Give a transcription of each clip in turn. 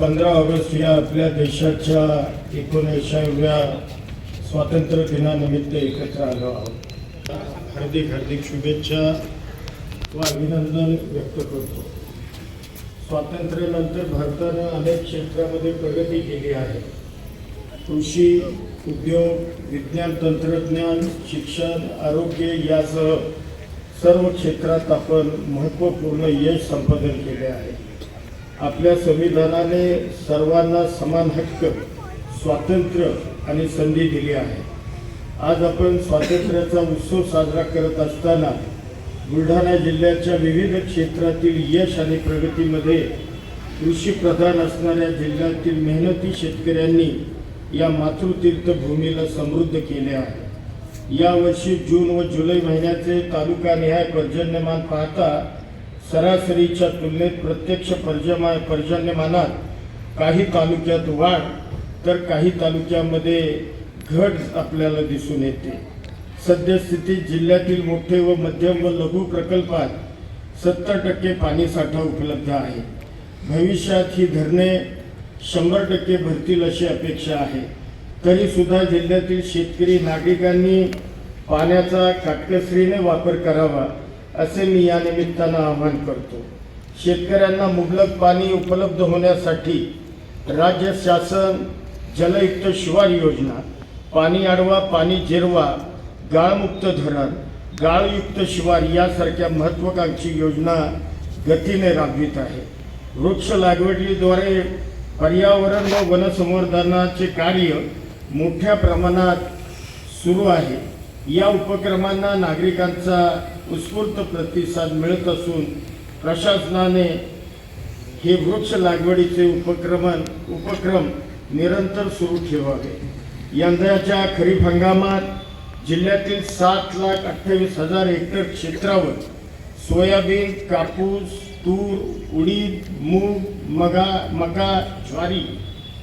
पंधरा ऑगस्ट या आपल्या देशाच्या एकोणऐंशाव्या स्वातंत्र्य दिनानिमित्त एकत्र आलो आहोत. हार्दिक हार्दिक शुभेच्छा व अभिनंदन व्यक्त करतो. स्वातंत्र्यानंतर भारतानं अनेक क्षेत्रामध्ये प्रगती केली आहे. कृषी उद्योग विज्ञान तंत्रज्ञान शिक्षण आरोग्य यासह सर्व क्षेत्रात आपण महत्त्वपूर्ण यश संपादन केले आहे. आपल्या संविधानाने सर्वांना समान हक्क स्वातंत्र्य आणि संधी दिली आहे. आज आपण स्वातंत्र्याचा उत्सव साजरा करत असताना बुलढाणा जिल्ह्याच्या विविध क्षेत्रातील यश आणि प्रगतीमध्ये कृषीप्रधान असणाऱ्या जिल्ह्यातील मेहनती शेतकऱ्यांनी या मातृतीर्थ भूमीला समृद्ध केले आहे. यावर्षी जून व जुलै महिन्याचे तालुकानिहाय पर्जन्यमान पाहता सरासरीच्या तुलनेत प्रत्यक्ष पर्जमा पर्जन्यमानात काही तालुक्यात वाढ तर काही तालुक्यामध्ये घट आपल्याला दिसून येते. सद्यस्थितीत जिल्ह्यातील मोठे व मध्यम व लघु प्रकल्पात सत्तर टक्के पाणीसाठा उपलब्ध आहे. भविष्यात ही धरणे शंभर टक्के भरतील अशी अपेक्षा आहे. तरीसुद्धा जिल्ह्यातील शेतकरी नागरिकांनी पाण्याचा काटकसरीने वापर करावा असे मी या निमित्तानं आवाहन करतो. शेतकऱ्यांना मुबलक पाणी उपलब्ध होण्यासाठी राज्य शासन जलयुक्त शिवार योजना पाणी अडवा पाणी जिरवा गाळमुक्त धरण गाळयुक्त शिवार यासारख्या महत्त्वाकांक्षी योजना गतीने राबवित आहे. वृक्ष लागवडीद्वारे पर्यावरण व वनसंवर्धनाचे कार्य मोठ्या प्रमाणात सुरू आहे. या उपक्रमांना नागरिकांचा उत्स्फूर्त प्रतिसाद मिळत असून प्रशासनाने हे वृक्ष लागवडीचे उपक्रमण उपक्रम निरंतर सुरू ठेवावे. यंदाच्या खरीप हंगामात जिल्ह्यातील सात लाख अठ्ठावीस हजार हेक्टर क्षेत्रावर सोयाबीन कापूस तूर उडीद मूग मगा मका ज्वारी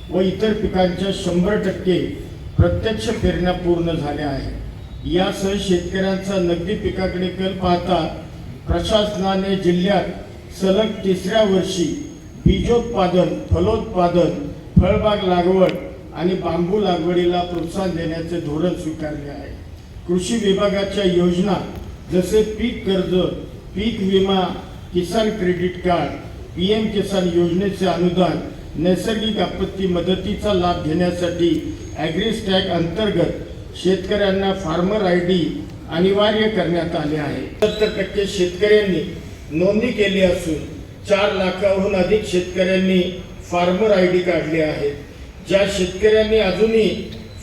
व इतर पिकांच्या शंभर टक्के प्रत्यक्ष पेरण्या पूर्ण झाल्या आहेत. यासह शेतकऱ्यांचा नगदी पिकाकडे कल पाहता प्रशासनाने जिल्ह्यात सलग तिसऱ्या वर्षी बीजोत्पादन फलोत्पादन फळबाग लागवड आणि बांबू लागवडीला प्रोत्साहन देण्याचे धोरण स्वीकारले आहे. कृषी विभागाच्या योजना जसे पीक कर्ज पीक विमा Kisan credit card P M Kisan योजनेचे अनुदान नैसर्गिक आपत्ती मदतीचा लाभ घेण्यासाठी ॲग्रिस्टॅग अंतर्गत शेतकऱ्यांना फार्मर आय डी अनिवार्य करण्यात आले आहे. सत्तर टक्के शेतकऱ्यांनी नोंदणी केली असून चार लाखाहून अधिक शेतकऱ्यांनी फार्मर आय डी काढले आहेत ज्या शेतकऱ्यांनी अजूनही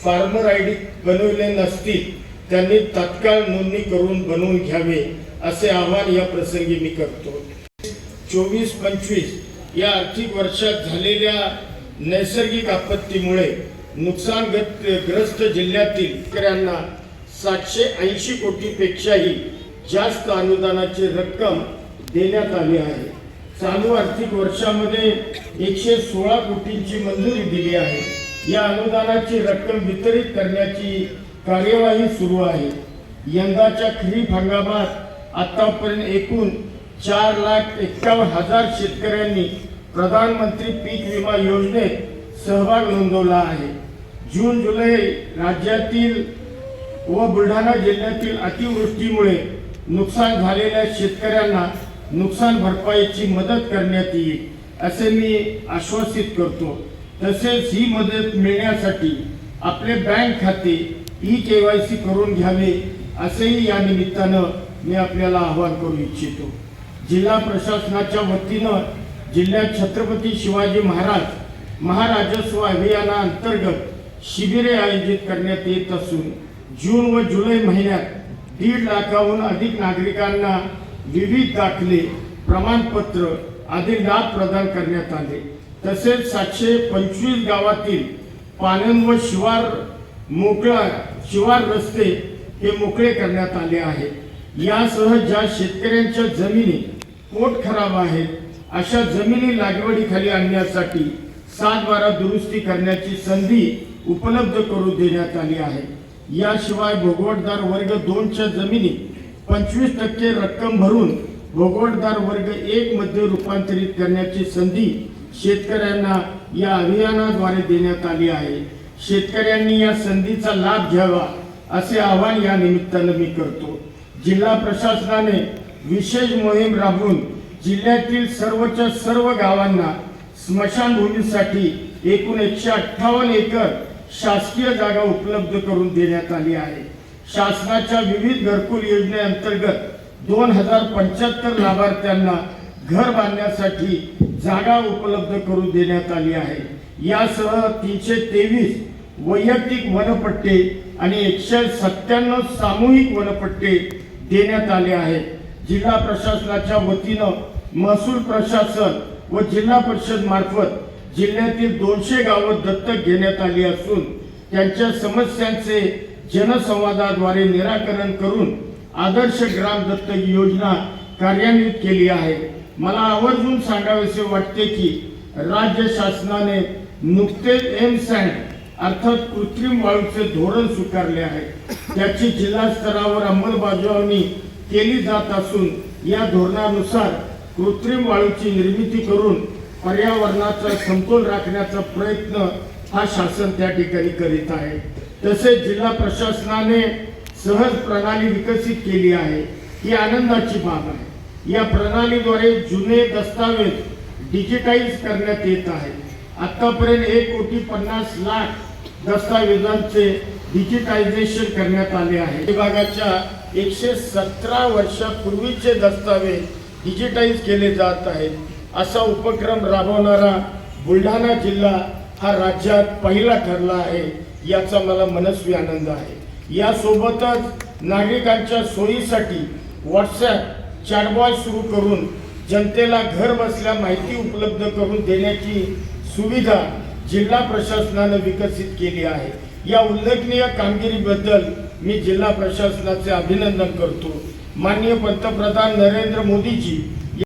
फार्मर आय डी बनवले नसतील त्यांनी तात्काळ नोंदणी करून बनवून घ्यावे असे आवाहन या प्रसंगी मी करतो. चोवीस पंचवीस या आर्थिक वर्षात झालेल्या नैसर्गिक आपत्तीमुळे नुकसानग्रस्त ग्रस्त जिल्ह्यातील शेतकऱ्यांना सातशे ऐंशी कोटीपेक्षाही जास्त अनुदानाची रक्कम देण्यात आली आहे. चालू आर्थिक वर्षामध्ये एकशे सोळा कोटींची मंजुरी दिली आहे. या अनुदानाची रक्कम वितरित करण्याची कार्यवाही सुरू आहे. यंदाच्या खरीप हंगामात आतापर्यंत एकूण चार लाख एक्कावन्न हजार शेतकऱ्यांनी प्रधानमंत्री पीक विमा योजनेत सहभाग नोंदवला आहे. जून जुलै राज्यातील व बुलढाणा जिल्ह्यातील अतिवृष्टीमुळे नुकसान झालेल्या शेतकऱ्यांना नुकसान भरपाईची मदत करण्यात येईल असे मी आश्वासित करतो. तसेच ही मदत मिळण्यासाठी आपले बँक खाते ई के वाय सी करून घ्यावे असेही या निमित्तानं मी आपल्याला आवाहन करू इच्छितो. जिल्हा प्रशासनाच्या वतीनं जिल्ह्यात छत्रपती शिवाजी महाराज महाराजस्व अभियानाअंतर्गत शिबिरे आयोजित करण्यात येत असून जून व जुलै महिन्यात दीड लाखाहून अधिक नागरिकांना विविध दाखले प्रमाणपत्र आदी लाभ प्रदान करण्यात आले. तसेच सातशे पंचवीस गावातील पालन व शिवार मोकळा शिवार रस्ते हे मोकळे करण्यात आले आहे. यासह ज्या शेतकऱ्यांच्या जमिनी पोट खराब आहेत अशा जमिनी लागवडीखाली आणण्यासाठी सात बारा दुरुस्ती करण्याची संधी उपलब्ध करून देण्यात आली आहे. याशिवाय भोगवटदार वर्ग दोनच्या जमिनी पंचवीस टक्के रक्कम भरून भोगवटदार वर्ग एक मध्ये रूपांतरित करण्याची संधी शेतकऱ्यांना या अभियानाद्वारे देण्यात आली आहे. शेतकऱ्यांनी या संधीचा लाभ घ्यावा असे आवाहन या निमित्तानं मी करतो. जिल्हा प्रशासनाने विशेष मोहीम राबवून जिल्ह्यातील सर्वच्या सर्व गावांना स्मशानभूमीसाठी एकूण एकशे अठ्ठावन्न एकर शासकीय जागा उपलब्ध करून देण्यात आली आहे. शासनाच्या विविध घरकुल योजनेअंतर्गत दोन हजार पंच्याहत्तर लाभार्थ्यांना घर बांधण्यासाठी जागा उपलब्ध करून देण्यात आली आहे. यासह तीनशे तेवीस वैयक्तिक वनपट्टे आणि एकशे सत्त्याण्णव सामूहिक वनपट्टे देण्यात आले आहेत. जिल्हा प्रशासनाच्या वतीनं महसूल प्रशासन व जिल्हा परिषद मार्फत जिल्ह्यातील दोनशे गावं दत्तक घेण्यात आली असून त्यांच्या समस्यांचे जनसंवादाद्वारे निराकरण करून आदर्श ग्राम दत्तक योजना कार्यान्वित केली आहे. मला आवर्जून सांगावेसे वाटते की राज्य शासनाने नुकतेच एम सँड अर्थात कृत्रिम वाळूचे धोरण स्वीकारले आहे. त्याची जिल्हा स्तरावर अंमलबजावणी केली जात असून या धोरणानुसार कृत्रिम वाळूची निर्मिती करून पर्यावरणाचा समतोल राखण्याचा प्रयत्न हा शासन त्या ठिकाणी करीत आहे. तसेच जिल्हा प्रशासनाने सहज प्रणाली विकसित केली आहे. ही आनंदाची बाब आहे. या प्रणालीद्वारे जुने दस्तावेज डिजिटाईज करण्यात येत आहे. आतापर्यंत एक कोटी पन्नास लाख दस्तावेजांचे डिजिटायझेशन करण्यात आले आहे. विभागाच्या एकशे सतरा वर्षापूर्वीचे दस्तावेज डिजिटाईज केले जात आहेत. असा उपक्रम राबवणारा बुलढाणा जिल्हा हा राज्यात पहिला ठरला आहे याचा मला मनस्वी आनंद आहे. यासोबतच नागरिकांच्या सोयीसाठी व्हॉट्सॲप चॅटबॉय सुरू करून जनतेला घर बसल्या माहिती उपलब्ध करून देण्याची सुविधा जिल्हा प्रशासनानं विकसित केली आहे. या उल्लेखनीय कामगिरीबद्दल मी जिल्हा प्रशासनाचे अभिनंदन करतो. माननीय पंतप्रधान नरेंद्र मोदीजी